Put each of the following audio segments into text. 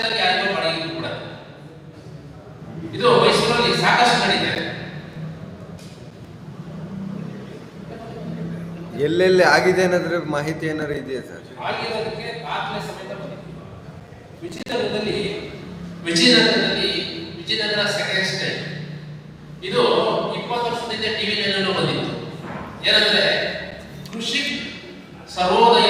ಆಗಿ ಯಾರಿಗೂ ಮಾಡಿದ್ರು ಕೂಡ. ಇದು ಮೈಸೂರಲ್ಲಿ ಸಾಕಷ್ಟು ನಡೀತಿದೆ ಎಲ್ಲೆಲ್ಲಿ ಆಗಿದೆ ಏನಾದ್ರೆ ಮಾಹಿತಿ ಏನಾದ್ರು ಇದೆಯಾ ಸರ್? ಆಗಿರೋದಕ್ಕೆ ದಾಖಲೆ ಸಮೇತ ವಿಜಯನಗರದಲ್ಲಿ ವಿಜಯನಗರದಲ್ಲಿ ವಿಜಯನಗರ ಸೆಕೆಂಡ್ ಸ್ಟೇಟ್ ಇದು ಇಪ್ಪತ್ತು ವರ್ಷದಿಂದ ಟಿವಿ ನಲ್ಲಿ ಬಂದಿತ್ತು. ಏನಂದ್ರೆ ಕೃಷಿ ಸರ್ವೋದಯ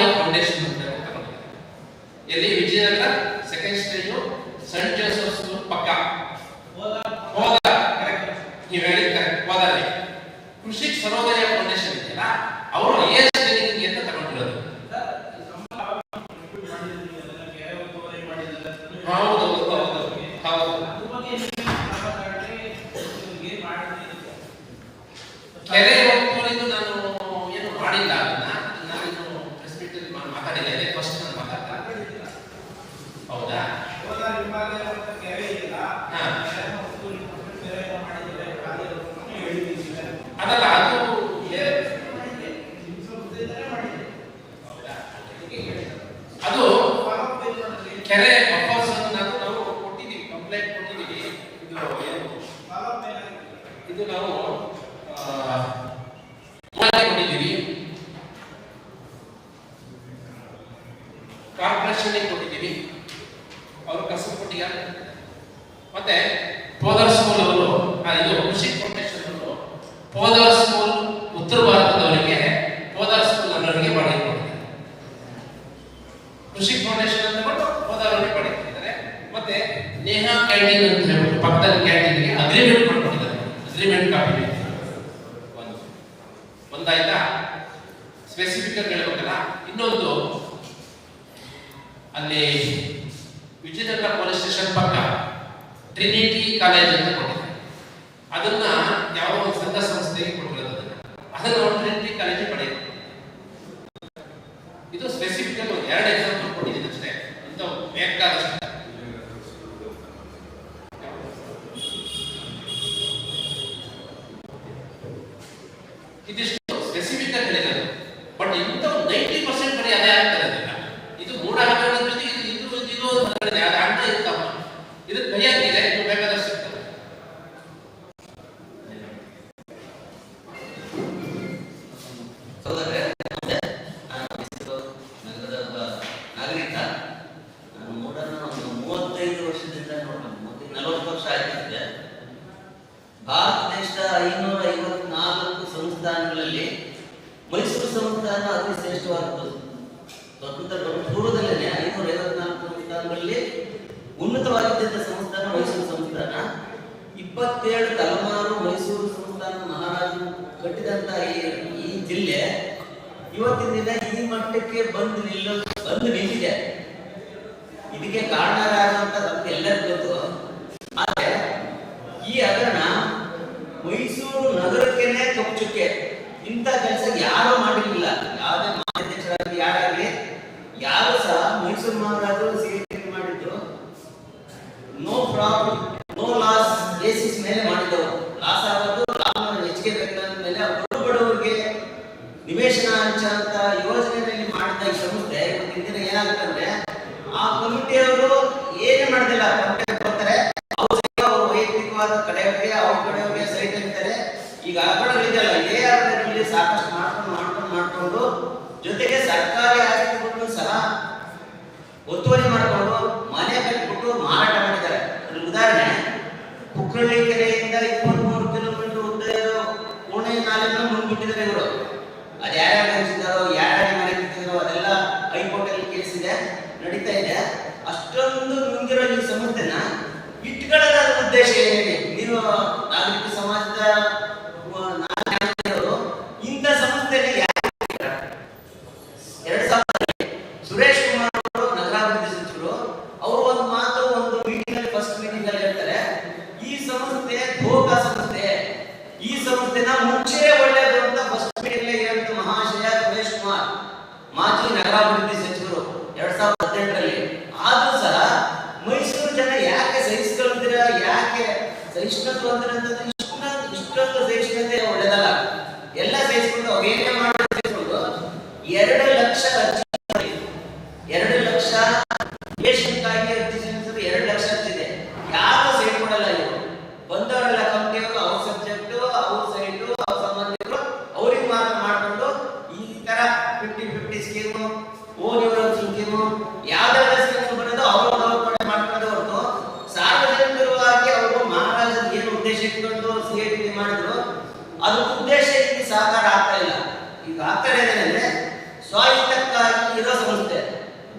ಮತ್ತೆ ಪೋದರ್ ಸ್ಕೂಲ್ ಅವರು ಇದು ಋಷಿ ಫೌಂಡೇಶನ್ ಅವರು ಪೋದರ್ ಸ್ಕೂಲ್ செய்யப்படுகிறது. அதில் ஒன்றின்றி கல்வி So that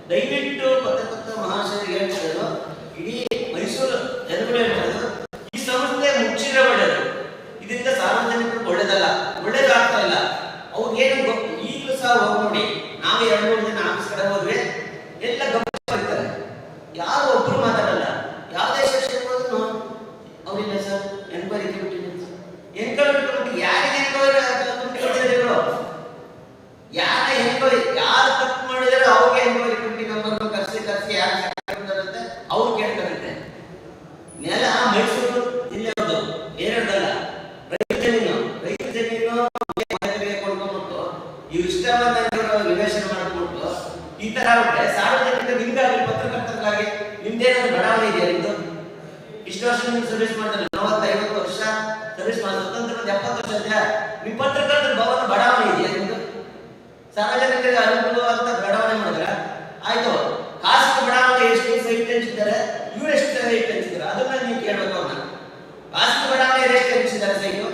ದಯವಿಟ್ಟು ಪತ್ರಕರ್ತ ಮಹಾಶಯರು ಹೇಳ್ತಿರೋದು ಇಡೀ ಮೈಸೂರು ಜನಗಳು ಈ ಸಂಸ್ಥೆ ಮುಚ್ಚಿರೋ ಒಳ್ಳೆಯದು ಇದರಿಂದ ಸಾರ್ವಜನಿಕರಿಗೆ ಒಳ್ಳೇದಲ್ಲ ಒಳ್ಳೇದಾಗ್ತಾ ಇಲ್ಲ ಅವ್ರಿಗೇನು ಗೊ- ಈಗಲೂ ಸಹ ಹೋಗಿ ನೋಡಿ ನಾವು ಎರಡು ಮೂರು ಜನ ಆಫೀಸ್ ಕಡೆ ಹೋದ್ರೆ ಎಲ್ಲ ಗಮನ ಇರ್ತಾರೆ ಯಾರು ಒಬ್ರು ಮಾತಾಡಲ್ಲ ಯಾವುದೇ ಸೆಕ್ಷನ್ ಹೋದ್ರು ಅವರಿಲ್ಲ sir enquiry committee enquiry committee ಯಾರಿಗೆ ಎನ್ಕ್ವೈರಿ ಕಮಿಟಿ ಕೊಟ್ಟಿದ್ರು ಯಾರ ಎನ್ಕ್ವೈರಿ ಯಾರು ತಪ್ಪು ಮಾಡಿದಾರೆ ಅವ್ರಿಗೆ ಎನ್ಕ್ವೈರಿ ಕಮಿಟಿ ನಂಬರ್ ಕರ್ಸಿ ಕರ್ಸಿ ಯಾರು ಅಂತ ಅವ್ರು ಕೇಳ್ತಾರಂತೆ ನೆಲ ಮೈಸೂರು ಜಿಲ್ಲೆಯವ್ರದ್ದು ಬೇರೆಯವ್ರದಲ್ಲ ರೈತ ಜಮೀನು ರೈತ ಜಮೀನು ಮನೆಗಳಿಗೆ ಕೊಂಡ್ಕೊಂಡ್ಬಿಟ್ಟು ಇವು ಇಷ್ಟವನ್ನ ನಿವೇಶನ ಮಾಡ್ಬಿಟ್ಟು ಈ ತರ ಆಗ್ಬಿಟ್ರೆ ಸಾರ್ವಜನಿಕ ನಿಮ್ಗಾಗಲಿ ಪತ್ರಕರ್ತರಿಗಾಗಿ ನಿಮ್ದೇನಾದ್ರು ಬಡಾವಣೆ ಇದೆಯಾ ನಿಮ್ದು? ಇಷ್ಟು ವರ್ಷ ನಿಮ್ಗೆ ಸರ್ವಿಸ್ ಮಾಡಿದ್ರೆ ನಲವತ್ತೈವತ್ತು ವರ್ಷ ಸರ್ವಿಸ್ ಮಾಡಿ, ಸ್ವತಂತ್ರ ಎಪ್ಪತ್ತು ವರ್ಷ ನಿಮ್ಮ ಪತ್ರಕರ್ತರ ಭವನ ಬಡಾವಣೆ ಇದೆಯಾ ನಿಮ್ದು? ಸಾರ್ವಜನಿಕರಿಗೆ ಅನುಕೂಲ ಅಂತ ಬಡಾವಣೆ ಮಾಡಿದ್ರ ಆಯ್ತು ಖಾಸಗಿ ಬಡಾವಣೆ ಎಷ್ಟು ಸೈಟ್ ಹಂಚಿದ್ದಾರೆ ಇವ್ರು ಎಷ್ಟು ಸೈಟ್ ಹಂಚಿದ್ದಾರೆ ಅದನ್ನ ನೀವು ಕೇಳಬೇಕು ಅವ್ರನ್ನ ಖಾಸಗಿ ಬಡಾವಣೆ ಎಷ್ಟು ಹಂಚಿದ್ದಾರೆ ಸೈಟು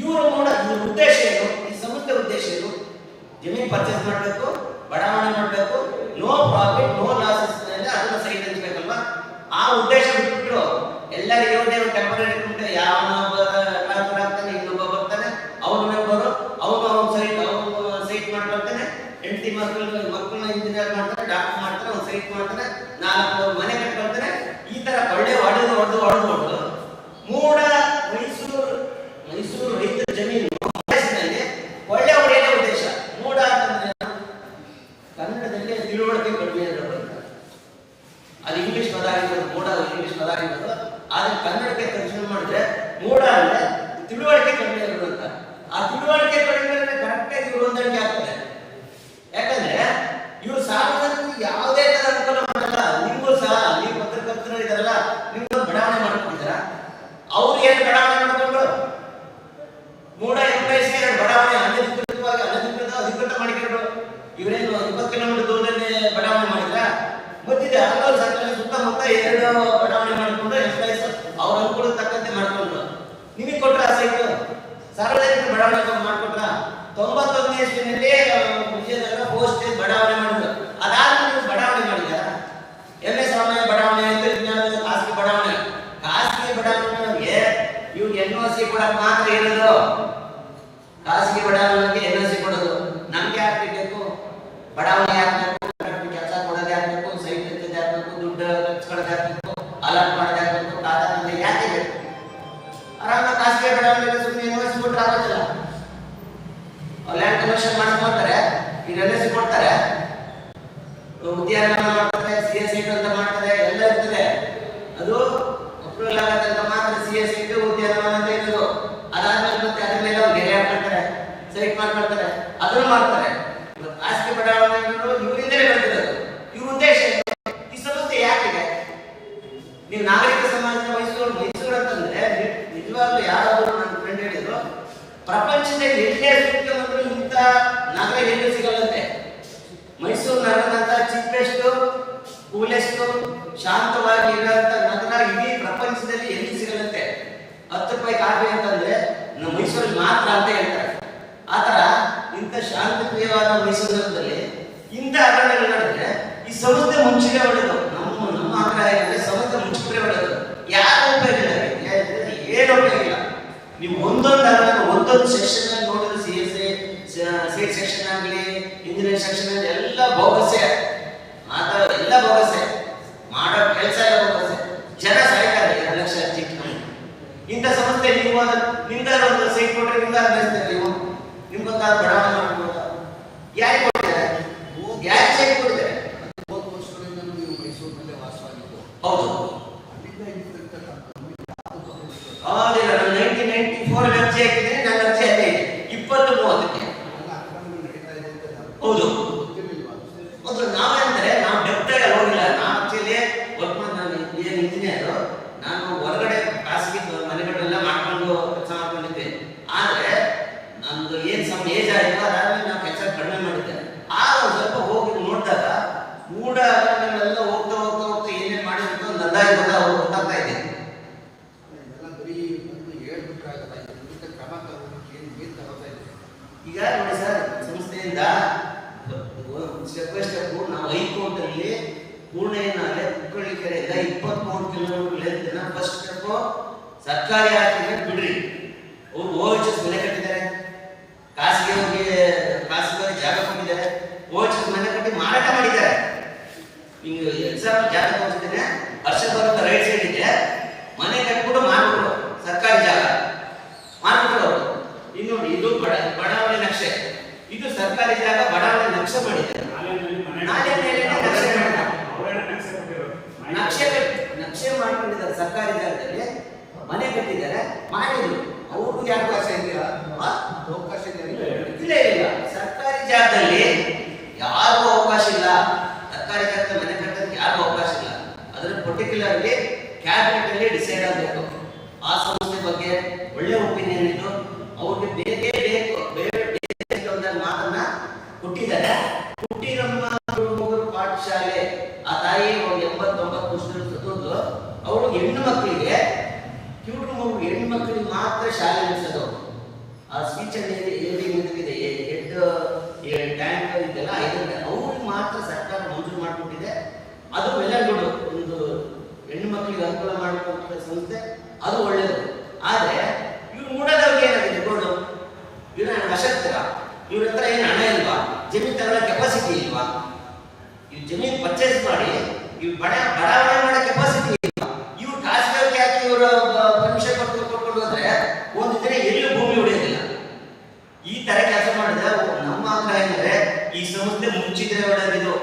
ಇವರು ನೋಡ ಇವ್ರ ಉದ್ದೇಶ ಏನು ಈ ಸಂಸ್ಥೆ ಉದ್ದೇಶ ಏನು ಜಮೀನು ಪರ್ಚೇಸ್ ಮಾಡಬೇಕು ಬಡಾವಣೆ ಮಾಡಬೇಕು ನೋ ಪ್ರಾಫಿಟ್ ನೋ ಲಾಸಸ್ ಅದನ್ನ ಸೈಟ್ ಹಂಚ್ಬೇಕಲ್ವಾ ಆ ಉದ್ದೇಶ ಬಿಟ್ಬಿಟ್ರು ಎಲ್ಲರಿಗೂ ಒಂದೇ ಟೆಂಪರರಿ ಕುಂಟೆ ಯಾವ ಟ್ರಾನ್ಸ್ಫರ್ ಆಗ್ತಾನೆ ಇನ್ನೊಬ್ಬ ಬರ್ತಾನೆ ಅವನ ಮೆಂಬರು ಅವನು ಅವನ ಸೈಟ್ ಅವನು ಸೈಟ್ ಮಾಡ್ಕೊಳ್ತಾನೆ ಹೆಂಡತಿ ಮಕ್ಕಳು ಮಕ್ಕಳನ್ನ ಇಂಜಿನಿಯರ್ ಮಾಡ್ತಾನೆ ಡಾಕ್ಟರ್ ಮಾಡ್ತಾನೆ ಅವ್ನು ಸೈಟ್ ಮಾಡ್ತಾನೆ ನಾಲ್ಕು ಮನೆ ಕಟ್ಕೊಳ್ತಾನೆ ಈ ತರ ಕೊಳ್ಳೆ ಹೊಡೆದು ಹೊಡೆದು ಹೊಡೆದು ಹೊಡೆದು ಮೂಡ ಮೈಸೂರು ಮೈಸೂರು ರೈತರ ಜಮೀನು ವಯಸ್ಸಿನಲ್ಲಿ ಕೊಳ್ಳೆ ಹೊಡೆಯಲೇ ಉದ್ದೇಶ ಮೂಡ ಅಂತಂದ್ರೆ ಏನು? ಕನ್ನಡದಲ್ಲಿ ತಿಳುವಳಿಕೆ ಕಡಿಮೆ ಇರೋದು ಅಂತ. ಅದು ಇಂಗ್ಲಿಷ್ ಪದ ಆಗಿರೋದು ಮೂಡ ಇಂಗ್ಲಿಷ್ ಪದ ಆಗಿರೋದು ಆದ್ರೆ ಕನ್ನಡಕ್ಕೆ ತರ್ಜುಮೆ ಮಾಡಿದ್ರೆ ಮೂಡ ಅಂದ್ರೆ ತಿಳುವಳಿಕೆ ಕಡಿಮೆ ಇರೋದು ಅಂತ ಆ ತಿಳುವಳಿಕೆ ಕಡಿಮೆ ಕರೆಕ್ಟ್ ಆಗಿ ಇವರು ಹೊಂದಾಣಿಕೆ ಆಗ್ತದೆ ಯಾಕಂದ್ರೆ ಇವರು ಸಾರ್ವಜನಿಕರಿಗೆ ಯಾವುದೇ ತರ ಅನುಕೂಲ ಮಾಡಲ್ಲ ನಿಮ್ಗೂ ಸಹ ನೀವು ಪತ್ರಕರ್ತರು ಇದಾರಲ್ಲ ನಿಮ್ಗೂ ಬಡಾವಣೆ ಮಾಡ್ಕೊಂಡಿದ್ದೀರಾ ಅವ್ರು ಏನು ಬಡಾವಣೆ ಮಾಡ್ಕೊಂಡು ಮೂಡ ಎಂಪ್ಲಾಯ್ಸ್ ಎರಡು ಬಡಾವಣೆ ಅನಧಿಕೃತವಾಗಿ ಅನಧಿಕೃತ ಅಧಿಕೃತ ಮಾಡಿಕೊಂಡು ಇವರೇನು ಇಪ್ಪತ್ತು ಕಿಲೋಮೀಟರ್ ದೂರದಲ್ಲಿ ಬಡಾವಣೆ ಮಾಡಿದ್ರ ಗೊತ್ತಿದೆ ಹಲವಾರು ಸರ್ಕಾರ ಸುತ್ತಮುತ್ತ ಎರಡು ಬಡಾವಣೆ ಮಾಡಿಕೊಂಡು ಎಂಪ್ಲಾಯ್ಸ್ ಅವ್ರ ಅನುಕೂಲಕ್ಕೆ ತಕ್ಕಂತೆ ಮಾಡ್ಕೊಂಡ್ರು. ನಿಮಗೆ ಕೊಟ್ರ ಆ ಸೈಟ್ ಸಾರ್ವಜನಿಕ ಬಡಾವಣೆ ಮಾಡಿಕೊಟ್ರ? ತೊಂಬತ್ತೊಂದನೇ ಇಸ್ವಿನಲ್ಲಿ ವಿಜಯನಗರ ಪೋಸ್ಟ್ ಬಡಾವಣೆ ಮಾಡಿದ್ರು. ಅದಾದ್ಮೇಲೆ ನೀವು ಬಡಾವಣೆ ಮಾಡಿದ ಎಂ ಎಸ್ ಬಡಾವಣೆ ಅಂತ ವಿಜ್ಞಾನದ ಖಾಸಗಿ ಬಡಾವಣೆ. ಖಾಸಗಿ ಬಡಾವಣೆಗೆ ಇವ್ರು ಎನ್ ಒ ಸಿ ಕೊಡಕ್ ಮಾತ್ರ ಇರೋದು. ಖಾಸಗಿ ಬಡಾವಣೆಗೆ ಎನ್ ಒ ಸಿ ಕೊಡೋದು. ನಮ್ಗೆ ಯಾಕೆ ಬಡಾವಣೆ. ಬೇಕು ಅಲರ್ಟ್ ಮಾಡೋದು ಯಾಕೆ ಬೇಕು ಖಾತಾ ತಂದೆ ಯಾಕೆ ಬೇಕು ಆರಾಮ ಖಾಸಗಿ ಬಡಾವಣೆಗೆ ಸುಮ್ಮನೆ ಎನ್ ಒ ಸಿ ಕೊಟ್ಟರೆ ಆಗೋದಿಲ್ಲ ಲ್ಯಾಂಡ್ ಕನ್ವರ್ಷನ್ ಮಾಡ್ಕೊಳ್ತಾರೆ ಈಗ ಎನ್ ಒ ಸಿ ಕೊಡ್ತಾರೆ ಉದ್ಯಾನವನ ಮಾಡ್ತಾರೆ ಸಿ ಎಸ್ ಅಂತ ಮಾಡ್ತಾರೆ ಎಲ್ಲ ಇರ್ತದೆ ಅದು ಅಪ್ರೂವಲ್ ಆಗತ್ತೆ ಅಂತ ಮಾತ್ರ ಸಿ ಎಸ್ ಉದ್ಯಾನವನ ಅಂತ ಇರೋದು ಅದಾದ್ಮೇಲೆ ಮತ್ತೆ ಅದ್ರ ಮೇಲೆ ಅವ್ರು ಗೆರೆ ಹಾಕ್ತಾರೆ ಸೈಟ್ ಮಾಡ್ಕೊಳ್ತಾರೆ ಅದನ್ನು ಮಾಡ್ತಾರೆ ಇವತ್ತು ಖಾಸಗಿ ಬಡಾವಣೆಗಳು ಇವರಿಂದಲೇ ಬಂದಿರೋದು ಇವ್ರ ಉದ್ದೇಶ ಏನು? ಈ ಸಮಸ್ಯೆ ಯಾಕಿದೆ ನೀವು ನಾಗರಿಕ ಸಮಾಜದ ಮೈಸೂರು ಮೈಸೂರು ಅಂತಂದ್ರೆ ನಿ- ನಿಜವಾಗ್ಲೂ ಯಾರಾದರೂ ನನ್ನ ಫ್ರೆಂಡ್ ಹೇಳಿದ್ರು ಪ್ರಪಂಚದಲ್ಲಿ ಎಲ್ಲೇ ಸುತ್ತಮುತ್ತಲು ಇಂಥ ನಗರ ಎಲ್ಲೂ ಸಿಗಲ್ಲಂತೆ? ಮೈಸೂರು ನಗರದಂತ ಚಿಪ್ಪೆಸ್ಟ್ ಕೂಲೆಸ್ಟ್ ಶಾಂತವಾಗಿ ಇರುವಂತ ನಗರ ಇಡೀ ಪ್ರಪಂಚದಲ್ಲಿ ಎಲ್ಲಿ ಸಿಗಲ್ಲಂತೆ? ಹತ್ತು ರೂಪಾಯಿ ಕಾಫಿ ಅಂತಂದ್ರೆ ನಮ್ಮ ಮೈಸೂರಲ್ಲಿ ಮಾತ್ರ ಅಂತ ಹೇಳ್ತಾರೆ. ಆತರ ಇಂಥ ಶಾಂತಪ್ರಿಯವಾದ ಮೈಸೂರು ನಗರದಲ್ಲಿ ಇಂಥ ಅರಣ್ಯಗಳು ನಡೆದ್ರೆ ಈ ಸಂಸ್ಥೆ ಮುಂಚೆಗೆ ಹೊಡೆದು ನಮ್ಮ ನಮ್ಮ ಆಗ್ರಹ ಏನಂದ್ರೆ ಸಂಸ್ಥೆ ಮುಂಚಿಗೆ ಒಳ್ಳೆದು ಯಾರು ಉಪಯೋಗ ಇಲ್ಲ ಏ- ಏನು ಉಪಯೋಗ ಇಲ್ಲ ನೀವು ಒಂದೊಂದು ಒಂದೊಂದು ಸೆಕ್ಷನ್ ಅಲ್ಲಿ ನೋಡಿದ್ರೆ ಸಿ ಎಸ್ ಸೀಟ್ ಸೆಕ್ಷನ್ ಆಗಲಿ ಇಂಜಿನಿಯರಿಂಗ್ ಸೆಕ್ಷನ್ ಆಗಲಿ ಎಲ್ಲ ಬೋಗಸೆ ಮಾತಾ ಎಲ್ಲ ಬೋಗಸೆ ಮಾಡೋ ಕೆಲಸ ಎಲ್ಲ ಬೋಗಸೆ ಜನ ಸಾಯ್ತಾರೆ ಎರಡು ಲಕ್ಷ ಅರ್ಜಿ ಇಂಥ ಸಂಸ್ಥೆ ನೀವು ನಿಮ್ದಾರ ಒಂದು ಸೈಟ್ ಕೊಟ್ಟರೆ ಬೆಳೆಸ್ತಾರೆ ನೀವು. ನಿಮ್ಗೊಂದು ಬಡಾವಣೆ 他说：“南。” ಇಪ್ಪತ್ಮೂರು ಕಿಲೋಮೀಟರ್ ಲೆಂತ್ನ ಫಸ್ಟ್ ಸ್ಟೆಪ್ ಸರ್ಕಾರಿ ಆಸ್ತಿಗೆ ಬಿಡ್ರಿ. ಅವ್ರು ಓ ಎಚ್ ಎಸ್ ಮನೆ ಕಟ್ಟಿದ್ದಾರೆ. ಖಾಸಗಿ ಅವ್ರಿಗೆ ಖಾಸಗಿ ಜಾಗ ಕೊಟ್ಟಿದ್ದಾರೆ. ಓ ಎಚ್ ಎಸ್ ಮನೆ ಕಟ್ಟಿ ಮಾರಾಟ ಮಾಡಿದ್ದಾರೆ. ಹಿಂಗೆ ಎಕ್ಸಾಂಪಲ್ ಜಾಗ ತೋರಿಸ್ತೇನೆ. ಹರ್ಷ ಬರುತ್ತ ರೈಟ್ ಸೈಡ್ ಇದೆ. ಮನೆ ಕಟ್ಬಿಟ್ಟು ಮಾರ್ಬಿಟ್ರು ಸರ್ಕಾರಿ ಜಾಗ. ಮಾರ್ಬಿಟ್ರು ಅವರು. ಇನ್ನು ನೋಡಿ ಇದು ಬಡ ಬಡಾವಣೆ ನಕ್ಷೆ. ಇದು ಸರ್ಕಾರಿ ಜಾಗ ಬಡಾವಣೆ ನಕ್ಷೆ ಮಾಡಿದ್ದಾರೆ ನಾಳೆ ಮೇಲೆ ನಕ್ಷೆ ಮಾಡಿದ್ದಾರೆ ನಕ್ಷೆ ಕಟ್- ಮಾಡಿಕೊಂಡಿದ್ದಾರೆ ಸರ್ಕಾರಿ ಜಾಗದಲ್ಲಿ. ಮನೆ ಕಟ್ಟಿದ್ದಾರೆ. ಮಾಡಿದ್ರು ಅವ್ರಿಗೆ ಯಾರು ಅವಕಾಶ ಇದೆಯಾ? ಅವಕಾಶ ಇಲ್ಲ. ಸರ್ಕಾರಿ ಜಾಗದಲ್ಲಿ ಯಾರಿಗೂ ಅವಕಾಶ ಇಲ್ಲ ಸರ್ಕಾರಿ ಜಾಗದಲ್ಲಿ ಮನೆ ಕಟ್ಟೋದಕ್ಕೆ ಯಾರಿಗೂ ಅವಕಾಶ ಇಲ್ಲ ಅದ್ರ ಪರ್ಟಿಕ್ಯುಲರ್ಲಿ ಕ್ಯಾಬಿನೆಟ್ ಅಲ್ಲಿ ಡಿಸೈಡ್ ಆಗಬೇಕು ಆ ಸಂಸ್ಥೆ ಬಗ್ಗೆ ಒಳ್ಳೆ ಒಪಿನಿಯನ್ ಇದ್ದು ಅವ್ರಿಗೆ ಬೇಕೇ ಬೇಕು ಬೇರೆ ಬೇಕು ಅನ್ನೋ ಮಾತನ್ನ ಕೊಟ್ಟಿದ್ದಾರೆ ಹುಟ್ಟಿರಮ್ಮ ಮಗರು ಪಾಠಶಾಲೆ ಆ ತಾಯಿ ಒಂದು ಎಂಬತ್ತೊಂಬತ್ತು ವರ್ಷದ ಸತ್ತೋದ್ಲು ಅವಳು ಹೆಣ್ಣು ಮಕ್ಕಳಿಗೆ ಕಿವುಡು ಮಗು ಹೆಣ್ಣು ಮಕ್ಕಳಿಗೆ ಮಾತ್ರ ಶಾಲೆ ನಡೆಸೋದು ಅವ್ರು. ಆ ಸ್ಪೀಚ್ ಅಲ್ಲಿ ಏರಿ ಇದೆ ಹೆಡ್ ಟ್ಯಾಂಕ್ ಇದೆಲ್ಲ ಐದಂತೆ ಅವ್ರಿಗೆ ಮಾತ್ರ ಸರ್ಕಾರ ಮಂಜೂರು ಮಾಡಿಕೊಟ್ಟಿದೆ ಅದು ವೆಲ್ಲಗುಡ್ ಒಂದು ಹೆಣ್ಣು ಮಕ್ಕಳಿಗೆ ಮಾಡಿಕೊಟ್ಟ ಸಂಸ್ಥೆ, ಅದು ಒಳ್ಳೆಯದು ಆದರೆ, ಇವ್ರು ಮೂಡದವ್ರಿಗೆ ಏನಾಗಿದೆ ಗೋಡು ಇವ್ರ ಅಶಕ್ತರ? ಇವ್ರ ಹತ್ರ ಏನು ಹಣ ಇಲ್ವಾ? ಜಮೀನು ತಗೊಳ್ಳೋ ಕೆಪಾಸಿಟಿ ಇಲ್ವಾ? ಇವ್ ಜಮೀನು ಪರ್ಚೇಸ್ ಮಾಡಿ ಇವ್ ಬಡ ಬಡಾವಣೆ ಮಾಡೋ ಕೆಪಾಸಿಟಿ ಇಲ್ವಾ? ಇವ್ರು ಖಾಸಗಿ ಹಾಕಿ ಇವರು ಪರ್ಮಿಷನ್ ಕೊಟ್ಟು, ಕೊಟ್ಕೊಂಡು ಹೋದ್ರೆ, ಒಂದು ದಿನ ಎಲ್ಲೂ ಭೂಮಿ ಉಳಿಯೋದಿಲ್ಲ. ಈ ತರ ಕೆಲಸ ಮಾಡಿದ್ರೆ, ನಮ್ಮ ಆಗ್ರಹ ಏನಂದ್ರೆ ಈ ಸಂಸ್ಥೆ ಮುಚ್ಚಿದ್ರೆ ಒಳ್ಳೆದಿದು.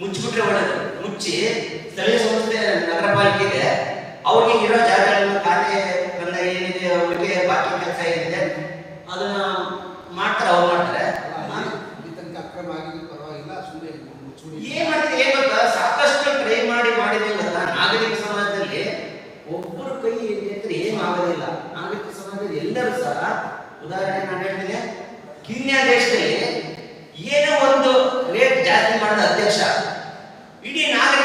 ಮುಚ್ಚಿಬಿಟ್ರೆ ಒಳ್ಳೆದು. ಮುಚ್ಚಿ ಸ್ಥಳೀಯ ಸಂಸ್ಥೆ ನಗರ ಇದೆ ಅವ್ರಿಗೆ ಇರೋ ಜಾಗಗಳನ್ನು ಖಾತೆ ಬಂದ ಏನಿದೆ ಅವ್ರಿಗೆ ಬಾಕಿ ಕೆಲಸ ಏನಿದೆ ಅದನ್ನ ಮಾಡ್ತಾರೆ ಅವ್ರು ಮಾಡ್ತಾರೆ. ನಾನು ಈ ತನಕ ಅಕ್ರಮ ಆಗಿದ್ದು ಪರವಾಗಿಲ್ಲ ಸುಮ್ಮನೆ ಏನ್ ಮಾಡ್ತೀವಿ ಏನ್ ಗೊತ್ತಾ? ಸಾಕಷ್ಟು ಟ್ರೈ ಮಾಡಿ ಮಾಡಿದೆ ಗೊತ್ತಾ? ನಾಗರಿಕ ಸಮಾಜದಲ್ಲಿ ಒಬ್ಬರು ಕೈ ಎತ್ತಿದ್ರೆ ಏನು ಆಗೋದಿಲ್ಲ. ನಾಗರಿಕ ಸಮಾಜದಲ್ಲಿ ಎಲ್ಲರೂ ಸಹ ಉದಾಹರಣೆ ನಾನು ಹೇಳ್ತೀನಿ ಕೀನ್ಯಾ ದೇಶದಲ್ಲಿ ಏನೋ ಒಂದು ರೇಟ್ ಜಾಸ್ತಿ ಮಾಡಿದ ಅಧ್ಯಕ್ಷ ಇಡೀ ನಾಗರಿಕ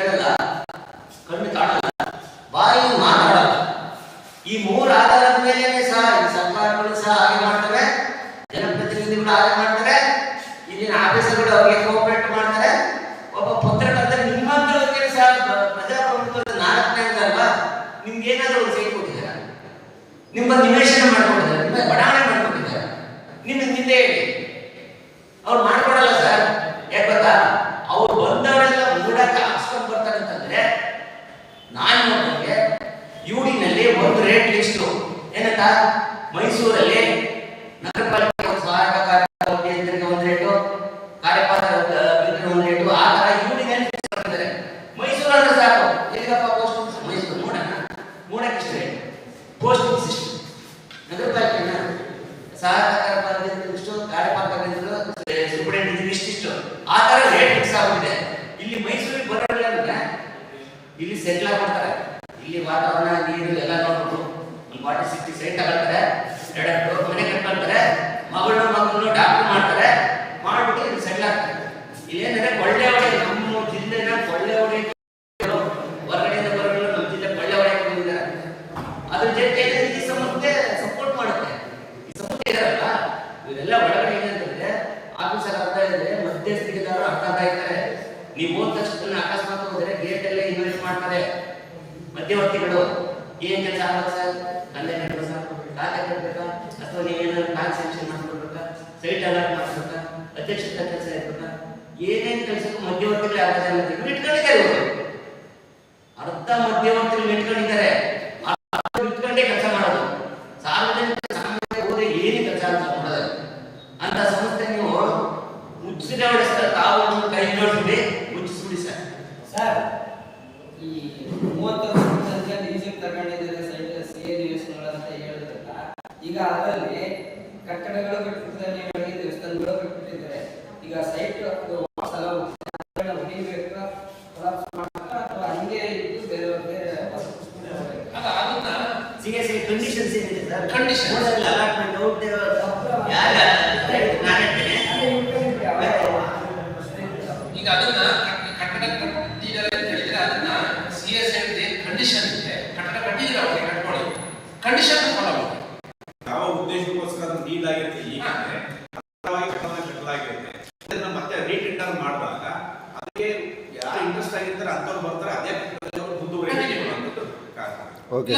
கேரளா ಮೈಸೂರಲ್ಲಿ ನಗರ ಪಾಲಿಕೆ ಒಂದು ಸಹಾಯಕ ಕಾರ್ಯ ಕೇಂದ್ರಕ್ಕೆ ಒಂದು ರೇಟು ಕಾರ್ಯಪಾತ್ರ ಒಂದು ರೇಟು. ಆ ತರ ಮೈಸೂರು ಅಂದ್ರೆ ಸಾಕು. ಎಲ್ಲಿಗಪ್ಪ ಮೈಸೂರು ನೋಡೋಣ ನೋಡಕ್ಕೆ ಇಷ್ಟು ಪೋಸ್ಟ್ ಸಿಸ್ಟಮ್ ನಗರ ಪಾಲಿಕೆನ ಇಷ್ಟು, ಕಾರ್ಯಪಾಲಕ ಸೂಪರಿಂಟೆಂಡೆಂಟ್ ಇಷ್ಟಿಷ್ಟು. ಆ ತರ ರೇಟ್ ಫಿಕ್ಸ್ ಇಲ್ಲಿ ಮೈಸೂರಿಗೆ ಬರೋಲ್ಲ ಅಂದ್ರೆ ಇಲ್ಲಿ ಸೆಟ್ಲ್ ಆಗ್ಬಿಡ್ತಾರೆ ಇಲ್ಲಿ ವಾತಾವರಣ, ನೀರು ಫಾರ್ಟಿ ಸಿಕ್ಸ್ಟಿ ಸೈಟ್ ತಗೊಳ್ತಾರೆ ಎರಡು ಮನೆ ಕಟ್ಕೊಳ್ತಾರೆ ಮಗಳನ್ನ ಅಥವಾ ನೀವೇನಾದ್ರು ಬ್ಯಾಂಕ್ ಸ್ಯಾಂಕ್ಷನ್ ಮಾಡ್ಕೊಡ್ಬೇಕಾ ಸೈಟ್ ಅಲಾಟ್ ಮಾಡ್ಬೇಕಾ ಅಧ್ಯಕ್ಷತೆ ಕೆಲಸ ಇರ್ಬೇಕಾ ಏನೇನ್ ಕೆಲಸಕ್ಕೂ ಮಧ್ಯವರ್ತಿಗಳೇ ಇವ್ರು ಇಟ್ಕೊಂಡಿದ್ದಾರೆ ಅರ್ಧ ಮಧ್ಯವರ್ತಿಗಳು ಇಟ್ಕೊಂಡಿದ್ದಾರೆ ಅರ್ಧ ಇಟ್ಕೊಂಡೇ ಕೆಲಸ ಮಾಡೋದು ಸಾರ್ವಜನಿಕ ಸಾಮಾನ್ಯ ಹೋದ್ರೆ ಏನು ಕೆಲಸ ಅಂತ ಮಾಡೋದು ಅಂತ ಸಂಸ್ಥೆ ನೀವು ಮುಚ್ಚಿದ ಸರ್ ತಾವು ಒಂದು ಕೈ ಜೋಡಿಸ್ಬಿಡಿ ಮುಚ್ಚಿಸ್ಬಿಡಿ ಸರ್ ಸರ್ ಈ ಮೂವತ್ತು ವರ್ಷ ಲೀಸಿಗೆ ತಗೊಂಡಿದ್ದಾರೆ ಸೈಟ್ ಸಿ ಎ ಅಂತ ಈಗ ಅದರಲ್ಲಿ ಕಟ್ಟಡಗಳು ಕಟ್ಟಿದ್ರೆ ನೀವು ಹೇಳಿ ದೇವಸ್ಥಾನಗಳು ಕಟ್ಟಿದ್ರೆ ಈಗ ಸೈಟ್ ಸ್ಥಳ ಅದನ್ನ ಹೊಡಿಬೇಕಾ collapse ಮಾಡ್ಬೇಕಾ ಅಥವಾ ಹಂಗೆ ಇದ್ದು ಬೇರೆ ಬೇರೆ ಅಲ್ಲ ಅದನ್ನ C S Conditions. Allotment out ಯಾರ ನಾನು ಹೇಳ್ತೇನೆ ಈಗ ಅದನ್ನ ಕಟ್ಟಡ ಕಟ್ಟಿದ್ದಾರೆ ಅಂತ ಹೇಳಿದ್ರೆ ಅದನ್ನ ಸಿ ಎಸ್ ಕಂಡೀಷನ್ ಇದೆ. ಕಟ್ಟಡ ಕಟ್ಟಿದ್ರೆ ಅವ್ರಿಗೆ ಕಟ್ಕೊಳ್ಳಿ. ಕಂಡೀಷನ್ ಮಾಡಿ. ಯಾವ ಉದ್ದೇಶಕ್ಕೋಸ್ಕರ ಅದು ಡೀಲ್ ಆಗಿರುತ್ತೆ ಈಗ ಕಟ್ಟಲಾಗಿರುತ್ತೆ. ಅದನ್ನ ಮತ್ತೆ ರೀಟೆಂಡರ್ ಮಾಡಿದಾಗ ಅದಕ್ಕೆ ಯಾರು ಇಂಟ್ರೆಸ್ಟ್ ಆಗಿರ್ತಾರೆ ಅಂಥವ್ರು ಬರ್ತಾರೆ ಅದೇ ಅನ್ನೋದು ಓಕೆ